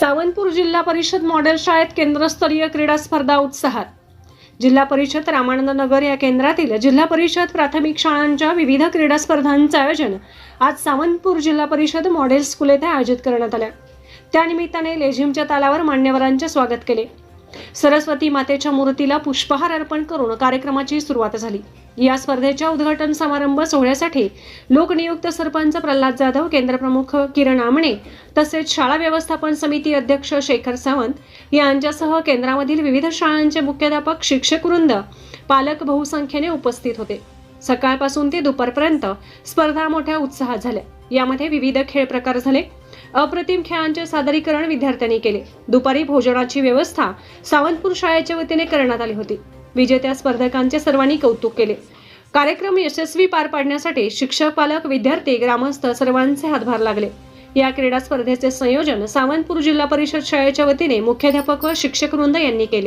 सावंतपूर जिल्हा परिषद मॉडेल शाळेत केंद्रस्तरीय क्रीडा स्पर्धा उत्साहात. जिल्हा परिषद रामानंद नगर या केंद्रातील जिल्हा परिषद प्राथमिक शाळांच्या विविध क्रीडा स्पर्धांचं आयोजन आज सावंतपूर जिल्हा परिषद मॉडेल स्कूल येथे आयोजित करण्यात आलं. त्यानिमित्ताने लेझिमच्या तालावर मान्यवरांचे स्वागत केले. सरस्वती मातेच्या मूर्तीला पुष्पहार अर्पण करून कार्यक्रमाची सुरुवात झाली. या स्पर्धेच्या उद्घाटन समारंभ सोहळ्यासाठी लोकनियुक्त सरपंच प्रल्हाद जाधव केंद्रप्रमुख किरण आमणे तसेच शाळा व्यवस्थापन समिती अध्यक्ष शेखर सावंत यांच्यासह केंद्रामधील विविध शाळांचे मुख्याध्यापक शिक्षकवृंद पालक बहुसंख्येने उपस्थित होते. सकाळपासून ते दुपारपर्यंत स्पर्धा मोठ्या उत्साहात झाल्या. यामध्ये विविध खेळ प्रकार झाले. अप्रतिम खेळांचे सादरीकरण विद्यार्थ्यांनी केले. दुपारी भोजनाची व्यवस्था सावंतपूर शाळेच्या वतीने करण्यात आली होती. विजेत्या स्पर्धकांचे सर्वांनी कौतुक केले. कार्यक्रम यशस्वी पार पाडण्यासाठी शिक्षक पालक विद्यार्थी ग्रामस्थ सर्वांचे हातभार लागले. या क्रीडा स्पर्धेचे संयोजन सावंतपूर जिल्हा परिषद शाळेच्या वतीने मुख्याध्यापक व शिक्षक वृंद यांनी केले.